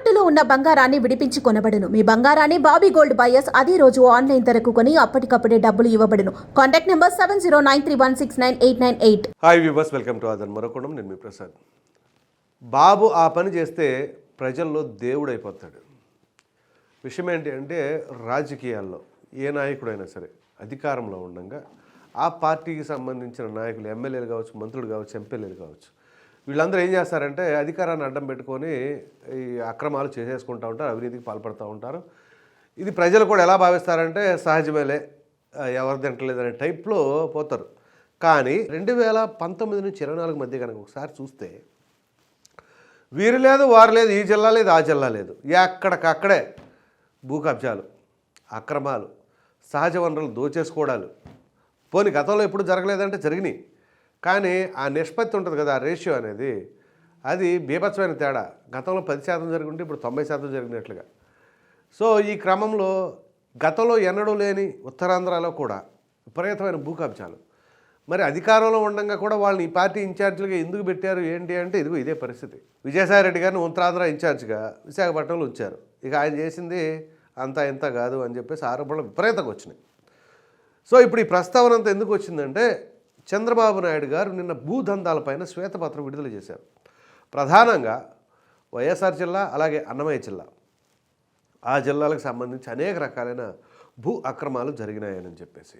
తాకట్టులో ఉన్న బంగారాన్ని విడిపించి కొనబడును. మీ బంగారాన్ని బాబీ గోల్డ్ బయర్స్ అదే రోజు ఆన్లైన్ ధరకు కొని అప్పటికప్పుడే డబ్బులు ఇవ్వబడును. Contact number seven zero nine three one six nine eight nine eight. Hi viewers welcome to అదన్ మరొకడం నేను మీ ప్రసాద్. బాబు ఆ పని చేస్తే ప్రజల్లో దేవుడు అయిపోతాడు విషయం ఏంటి అంటే రాజకీయాల్లో ఏ నాయకుడైనా సరే అధికారంలో ఉండగా ఆ పార్టీకి సంబంధించిన నాయకులు ఎమ్మెల్యేలు కావచ్చు మంత్రులు కావచ్చు ఎంపీలు కావచ్చు వీళ్ళందరూ ఏం చేస్తారంటే అధికారాన్ని అడ్డం పెట్టుకొని ఈ అక్రమాలు చేసేసుకుంటూ ఉంటారు అవినీతికి పాల్పడుతూ ఉంటారు. ఇది ప్రజలు కూడా ఎలా భావిస్తారంటే సహజమేలే ఆ, ఎవరు తింటలేదనే టైప్లో పోతారు. కానీ రెండు వేల పంతొమ్మిది నుంచి ఇరవై నాలుగు మధ్య కనుక ఒకసారి చూస్తే వీరు లేదు వారు లేదు ఈ జిల్లా లేదు ఆ జిల్లా లేదు. ఎక్కడికక్కడే భూ కబ్జాలు అక్రమాలు సహజ వనరులు దోచేసుకోవడాలు. పోనీ గతంలో ఎప్పుడు జరగలేదంటే జరిగినాయి. కానీ ఆ నిష్పత్తి ఉంటుంది కదా ఆ రేషియో అనేది అది బీభత్సమైన తేడా. గతంలో పది శాతం జరుగుంటే ఇప్పుడు తొంభై శాతం జరిగినట్లుగా. సో ఈ క్రమంలో గతంలో ఎన్నడూ లేని ఉత్తరాంధ్రలో కూడా విపరీతమైన భూకబ్జాలు మరి అధికారంలో ఉండగా కూడా వాళ్ళని ఈ పార్టీ ఇన్ఛార్జ్లుగా ఎందుకు పెట్టారు ఏంటి అంటే ఇదిగో ఇదే పరిస్థితి. విజయసాయి రెడ్డి గారిని ఉత్తరాంధ్ర ఇన్ఛార్జ్గా విశాఖపట్నంలో ఉంచారు. ఇక ఆయన చేసింది అంతా ఇంత కాదు అని చెప్పేసి ఆరోపణలు విపరీతంగా వచ్చినాయి. సో ఇప్పుడు ఈ ప్రస్తావన అంతా ఎందుకు వచ్చిందంటే చంద్రబాబు నాయుడు గారు నిన్న భూదందాలపైన శ్వేతపత్రం విడుదల చేశారు. ప్రధానంగా వైఎస్ఆర్ జిల్లా అలాగే అన్నమయ్య జిల్లా. ఆ జిల్లాలకు సంబంధించి అనేక రకాలైన భూ అక్రమాలు జరిగినాయని చెప్పేసి.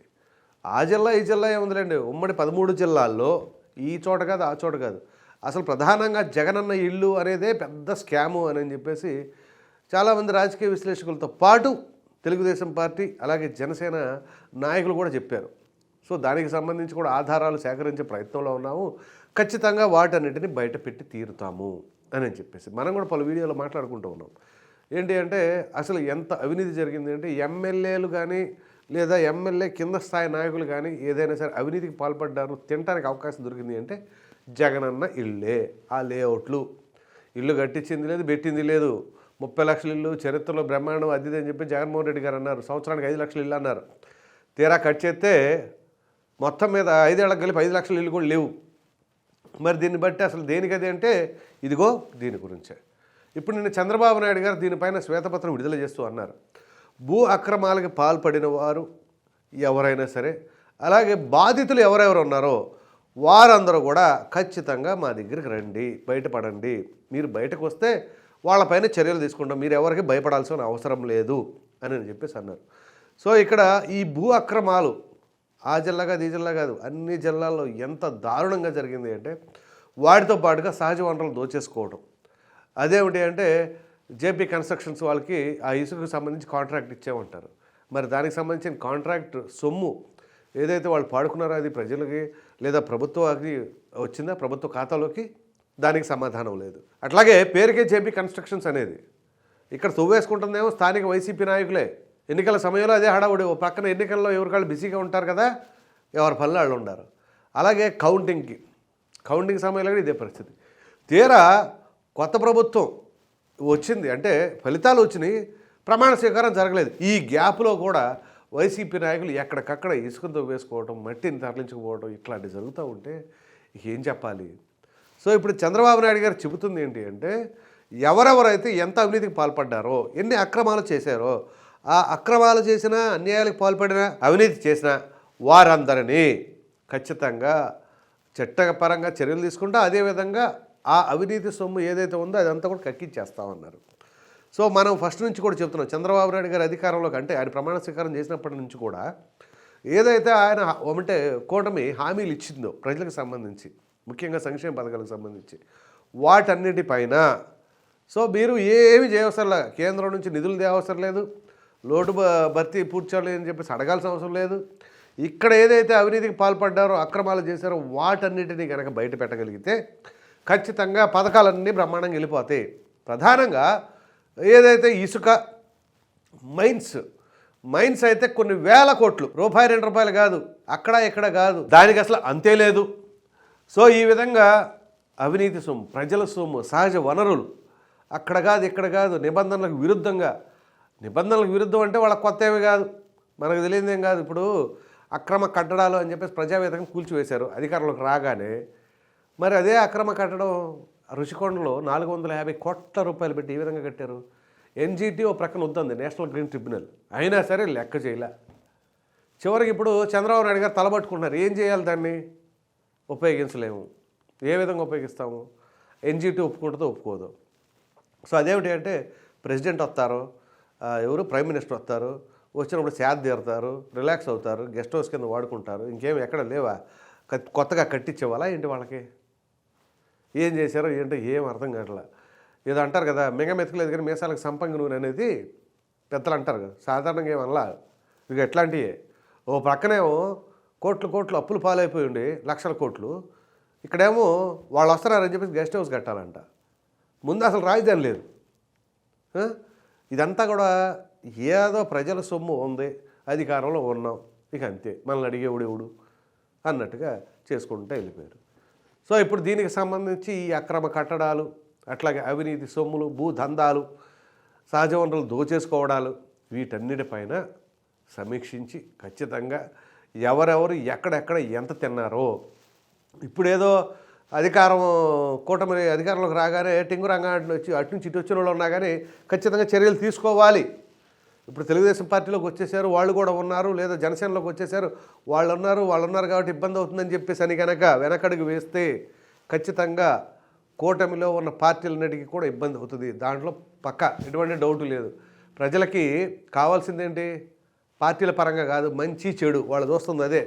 ఆ జిల్లా ఈ జిల్లా ఏముందిలేండి? ఉమ్మడి పదమూడు జిల్లాల్లో ఈ చోట కాదు ఆ చోట కాదు. అసలు ప్రధానంగా జగనన్న ఇల్లు అనేదే పెద్ద స్కాము అని చెప్పేసి చాలామంది రాజకీయ విశ్లేషకులతో పాటు తెలుగుదేశం పార్టీ అలాగే జనసేన నాయకులు కూడా చెప్పారు. సో దానికి సంబంధించి కూడా ఆధారాలు సేకరించే ప్రయత్నంలో ఉన్నాము. ఖచ్చితంగా వాటన్నిటిని బయట పెట్టి తీరుతాము అని చెప్పేసి. మనం కూడా పలు వీడియోలో మాట్లాడుకుంటూ ఉన్నాం. ఏంటి అంటే అసలు ఎంత అవినీతి జరిగింది అంటే ఎమ్మెల్యేలు కానీ లేదా ఎమ్మెల్యే కింద స్థాయి నాయకులు కానీ ఏదైనా సరే అవినీతికి పాల్పడ్డారు తినడానికి అవకాశం దొరికింది అంటే జగనన్న ఇళ్ళే ఆ లేఅవుట్లు. ఇల్లు కట్టించింది లేదు పెట్టింది లేదు. ముప్పై లక్షల ఇల్లు చరిత్రలో బ్రహ్మాండం అద్దెదని అని చెప్పి జగన్మోహన్ రెడ్డి గారు అన్నారు. సంవత్సరానికి ఐదు లక్షల ఇల్లు అన్నారు. తీరా కట్ చేస్తే మొత్తం మీద ఐదేళ్ళకి కలిపి ఐదు లక్షల ఇల్లు కూడా లేవు. మరి దీన్ని బట్టి అసలు దేనికది అంటే ఇదిగో దీని గురించే. ఇప్పుడు నిన్న చంద్రబాబు నాయుడు గారు దీనిపైన శ్వేతపత్రం విడుదల చేస్తూ అన్నారు. భూ అక్రమాలకు పాల్పడిన వారు ఎవరైనా సరే అలాగే బాధితులు ఎవరెవరు ఉన్నారో వారందరూ కూడా ఖచ్చితంగా మా దగ్గరికి రండి బయటపడండి. మీరు బయటకు వస్తే వాళ్ళపైన చర్యలు తీసుకుంటాం. మీరు ఎవరికి భయపడాల్సిన అవసరం లేదు అని అని చెప్పేసి అన్నారు. సో ఇక్కడ ఈ భూ అక్రమాలు ఆ జిల్లా కాదు ఈ జిల్లా కాదు అన్ని జిల్లాల్లో ఎంత దారుణంగా జరిగింది అంటే వాటితో పాటుగా సహజ వనరులు దోచేసుకోవడం అదేమిటి అంటే జేపీ కన్స్ట్రక్షన్స్ వాళ్ళకి ఆ ఇసుకకు సంబంధించి కాంట్రాక్ట్ ఇచ్చేమంటారు మరి దానికి సంబంధించిన కాంట్రాక్ట్ సొమ్ము ఏదైతే వాళ్ళు పాడుకున్నారో అది ప్రజలకి లేదా ప్రభుత్వానికి వచ్చిందా ప్రభుత్వ ఖాతాలోకి దానికి సమాధానం లేదు. అట్లాగే పేరుకే జేపీ కన్స్ట్రక్షన్స్ అనేది. ఇక్కడ తువ్వేసుకుంటుందేమో స్థానిక వైసీపీ నాయకులే. ఎన్నికల సమయంలో అదే హడావుడి. ఓ పక్కన ఎన్నికల్లో ఎవరికాళ్ళు బిజీగా ఉంటారు కదా ఎవరి పనులు వాళ్ళు ఉండారు. అలాగే కౌంటింగ్కి. కౌంటింగ్ సమయంలో కూడా ఇదే పరిస్థితి. తీరా కొత్త ప్రభుత్వం వచ్చింది. అంటే ఫలితాలు వచ్చినాయి ప్రమాణ స్వీకారం జరగలేదు. ఈ గ్యాప్లో కూడా వైసీపీ నాయకులు ఎక్కడికక్కడ ఇసుకతో వేసుకోవడం మట్టిని తరలించుకుపోవడం ఇట్లాంటివి జరుగుతూ ఉంటే ఏం చెప్పాలి? సో ఇప్పుడు చంద్రబాబు నాయుడు గారు చెబుతుంది ఏంటి అంటే ఎవరెవరైతే ఎంత అవినీతికి పాల్పడ్డారో ఎన్ని అక్రమాలు చేశారో ఆ అక్రమాలు చేసిన అన్యాయాలకు పాల్పడిన అవినీతి చేసిన వారందరినీ ఖచ్చితంగా చట్టపరంగా చర్యలు తీసుకుంటా అదేవిధంగా ఆ అవినీతి సొమ్ము ఏదైతే ఉందో అదంతా కూడా కక్కించేస్తామన్నారు సో మనం ఫస్ట్ నుంచి కూడా చెప్తున్నాం చంద్రబాబు నాయుడు గారి అధికారంలోకి అంటే ఆయన ప్రమాణ స్వీకారం చేసినప్పటి నుంచి కూడా ఏదైతే ఆయన అంటే కూటమి హామీలు ఇచ్చిందో ప్రజలకు సంబంధించి ముఖ్యంగా సంక్షేమ పథకాలకు సంబంధించి వాటన్నిటిపైన సో మీరు ఏమి చేయవసరం లేదు కేంద్రం నుంచి నిధులు తేవసరం లేదు లోటు భర్తీ పూర్చాలి అని చెప్పేసి అడగాల్సిన అవసరం లేదు. ఇక్కడ ఏదైతే అవినీతికి పాల్పడ్డారో అక్రమాలు చేశారో వాటన్నిటినీ కనుక బయట పెట్టగలిగితే ఖచ్చితంగా పథకాలన్నీ బ్రహ్మాండంగా వెళ్ళిపోతాయి. ప్రధానంగా ఏదైతే ఇసుక మైన్స్ మైన్స్ అయితే కొన్ని వేల కోట్లు రూపాయి రెండు రూపాయలు కాదు అక్కడ ఇక్కడ కాదు దానికి అసలు అంతే లేదు. సో ఈ విధంగా అవినీతి సొమ్ము ప్రజల సొమ్ము సహజ వనరులు అక్కడ కాదు ఇక్కడ కాదు నిబంధనలకు విరుద్ధంగా నిబంధనలకు విరుద్ధం అంటే వాళ్ళ కొత్త ఏమి కాదు. మనకు తెలియదు ఏం కాదు. ఇప్పుడు అక్రమ కట్టడాలు అని చెప్పేసి ప్రజావేదికను కూల్చివేశారు అధికారంలోకి రాగానే. మరి అదే అక్రమ కట్టడం రుషికొండలో నాలుగు వందల యాభై కోట్ల రూపాయలు పెట్టి ఈ విధంగా కట్టారు? ఎన్జిటి ఓ ప్రక్కన వద్దంది నేషనల్ గ్రీన్ ట్రిబ్యునల్. అయినా సరే లెక్క చేయలే. చివరికి ఇప్పుడు చంద్రబాబు నాయుడు గారు తలబట్టుకుంటున్నారు. ఏం చేయాలి దాన్ని? ఉపయోగించలేము. ఏ విధంగా ఉపయోగిస్తాము? ఎన్జిటి ఒప్పుకుంటుందో ఒప్పుకోదు. సో అదేమిటి అంటే ప్రెసిడెంట్ వస్తారు. ఎవరు ప్రైమ్ మినిస్టర్ వస్తారు వచ్చినప్పుడు శాద తీరుతారు రిలాక్స్ అవుతారు గెస్ట్ హౌస్ కింద వాడుకుంటారు ఇంకేం ఎక్కడ లేవా? కొత్తగా కట్టించేవాళ్ళ ఏంటి వాళ్ళకి? ఏం చేశారో ఏంటో ఏం అర్థం కావట్లా? ఏదో అంటారు కదా మిగ మెతకలేదు కానీ మీసాలకు సంపంగి నూనె అనేది పెద్దలు అంటారు కదా సాధారణంగా ఏమనలా? ఇక ఎట్లాంటివి ఓ ప్రక్కనేమో కోట్లు కోట్లు అప్పులు పాలైపోయి ఉండి లక్షల కోట్లు. ఇక్కడేమో వాళ్ళు వస్తున్నారని చెప్పేసి గెస్ట్ హౌస్ కట్టాలంట. ముందు అసలు రాజధాని లేదు. ఇదంతా కూడా ఏదో ప్రజల సొమ్ము ఉంది అధికారంలో ఉన్నాం ఇక అంతే. మనల్ని అడిగేవుడు ఎవడు అన్నట్టుగా చేసుకుంటూ వెళ్ళిపోయారు. సో ఇప్పుడు దీనికి సంబంధించి ఈ అక్రమ కట్టడాలు అట్లాగే అవినీతి సొమ్ములు భూదందాలు సహజ వనరులు దోచేసుకోవడాలు వీటన్నిటిపైన సమీక్షించి ఖచ్చితంగా ఎవరెవరు ఎక్కడెక్కడ ఎంత తిన్నారో ఇప్పుడేదో అధికారం కూటమి అధికారంలోకి రాగానే టింగు రంగాన్ని వచ్చి అటు నుంచి ఇటు వచ్చిన వాళ్ళు ఉన్నా కానీ ఖచ్చితంగా చర్యలు తీసుకోవాలి. ఇప్పుడు తెలుగుదేశం పార్టీలోకి వచ్చేసారు వాళ్ళు కూడా ఉన్నారు లేదా జనసేనలోకి వచ్చేసారు వాళ్ళు ఉన్నారు వాళ్ళు ఉన్నారు కాబట్టి ఇబ్బంది అవుతుందని చెప్పేసి అని కనుక వెనకడుగు వేస్తే ఖచ్చితంగా కూటమిలో ఉన్న పార్టీలన్నిటికీ కూడా ఇబ్బంది అవుతుంది. దాంట్లో పక్క ఎటువంటి డౌట్ లేదు. ప్రజలకి కావాల్సింది ఏంటి పార్టీల పరంగా కాదు మంచి చెడు. వాళ్ళు చూస్తుంది అదే.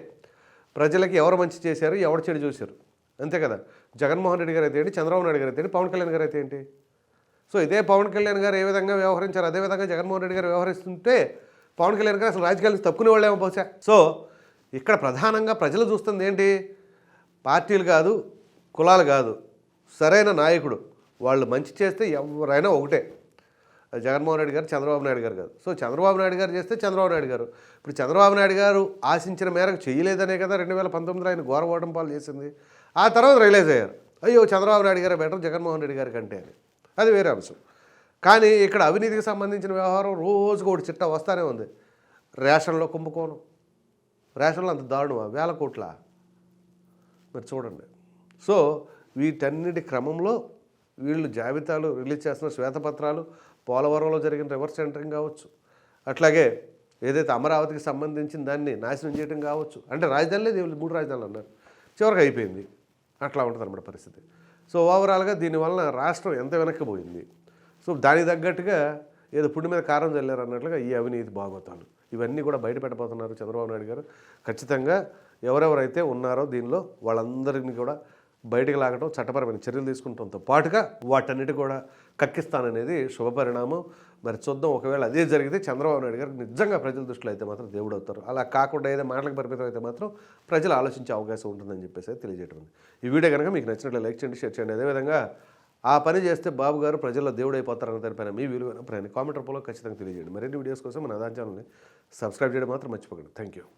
ప్రజలకి ఎవరు మంచి చేశారు ఎవరు చెడు చూశారు? అంతే కదా. జగన్మోహన్ రెడ్డి గారు అయితే ఏంటి? చంద్రబాబు నాయుడు గారు అయితే ఏంటి? పవన్ కళ్యాణ్ గారు అయితే ఏంటి? సో ఇదే పవన్ కళ్యాణ్ గారు ఏ విధంగా వ్యవహరించారు? అదే విధంగా జగన్మోహన్ రెడ్డి గారు వ్యవహరిస్తుంటే పవన్ కళ్యాణ్ గారు అసలు రాజకీయాలు తప్పుకునే వాళ్ళేమో బహుశా. సో ఇక్కడ ప్రధానంగా ప్రజలు చూస్తుంది ఏంటి? పార్టీలు కాదు కులాలు కాదు. సరైన నాయకుడు. వాళ్ళు మంచి చేస్తే ఎవరైనా ఒకటే. జగన్మోహన్ రెడ్డి గారు చంద్రబాబు నాయుడు గారు కాదు. సో చంద్రబాబు నాయుడు గారు చేస్తే చంద్రబాబు నాయుడు గారు. ఇప్పుడు చంద్రబాబు నాయుడు గారు ఆశించిన మేరకు చేయలేదనే కదా రెండు వేల పంతొమ్మిదిలో ఆయన ఘోర ఓటం పాలు చేసింది. ఆ తర్వాత రియలైజ్ అయ్యారు. అయ్యో చంద్రబాబు నాయుడు గారు బెటర్ జగన్మోహన్ రెడ్డి గారి కంటే అని. అది వేరే అంశం. కానీ ఇక్కడ అవినీతికి సంబంధించిన వ్యవహారం రోజుకు ఒకటి చిట్టా వస్తానే ఉంది. రేషన్లో కుంభకోణం. రేషన్లో అంత దారుణమా? వేల కోట్ల? మీరు చూడండి. సో వీటన్నిటి క్రమంలో వీళ్ళు జాబితాలు రిలీజ్ చేస్తున్న శ్వేతపత్రాలు పోలవరంలో జరిగిన రివర్స్ ఎంటరింగ్ కావచ్చు. అట్లాగే ఏదైతే అమరావతికి సంబంధించిన దాన్ని నాశనం చేయడం కావచ్చు. అంటే రాజధాని లేదు వీళ్ళు మూడు రాజధానులు అన్నారు. చివరికి అయిపోయింది. అట్లా ఉంటుంది అన్నమాట పరిస్థితి. సో ఓవరాల్గా దీనివల్ల రాష్ట్రం ఎంత వెనక్కిపోయింది సో దానికి తగ్గట్టుగా ఏదో పుండి మీద కారం చల్లారు అన్నట్లుగా ఈ అవినీతి భాగవతాలు ఇవన్నీ కూడా బయట పెట్టబోతున్నారు చంద్రబాబు నాయుడు గారు. ఖచ్చితంగా ఎవరెవరైతే ఉన్నారో దీనిలో వాళ్ళందరినీ కూడా బయటకు లాగటం చట్టపరమైన చర్యలు తీసుకుంటంతో పాటుగా వాటన్నిటి కూడా కక్కిస్తాననేది శుభపరిణామం. మరి చూద్దాం ఒకవేళ అదే జరిగితే చంద్రబాబు నాయుడు గారు నిజంగా ప్రజల దృష్టిలో అయితే మాత్రం దేవుడు అవుతారు. అలా కాకుండా ఏదో మాటలకు పరిమితం అయితే మాత్రం ప్రజలు ఆలోచించే అవకాశం ఉంటుందని చెప్పేసి తెలియజేయడం ఉంది. ఈ వీడియో కనుక మీకు నచ్చినట్లు లైక్ చేయండి షేర్ చేయండి. అదేవిధంగా ఆ పని చేస్తే బాబు గారు ప్రజల్లో దేవుడు అయిపోతారన్న దానిపైన మీ విలువైన ప్రయాణం కామెంట్ రూపంలో ఖచ్చితంగా తెలియజేయండి. మరిన్ని వీడియోస్ కోసం మన అదాన్ ఛానల్ని సబ్స్క్రైబ్ చేయడం మాత్రం మర్చిపోకండి. Thank you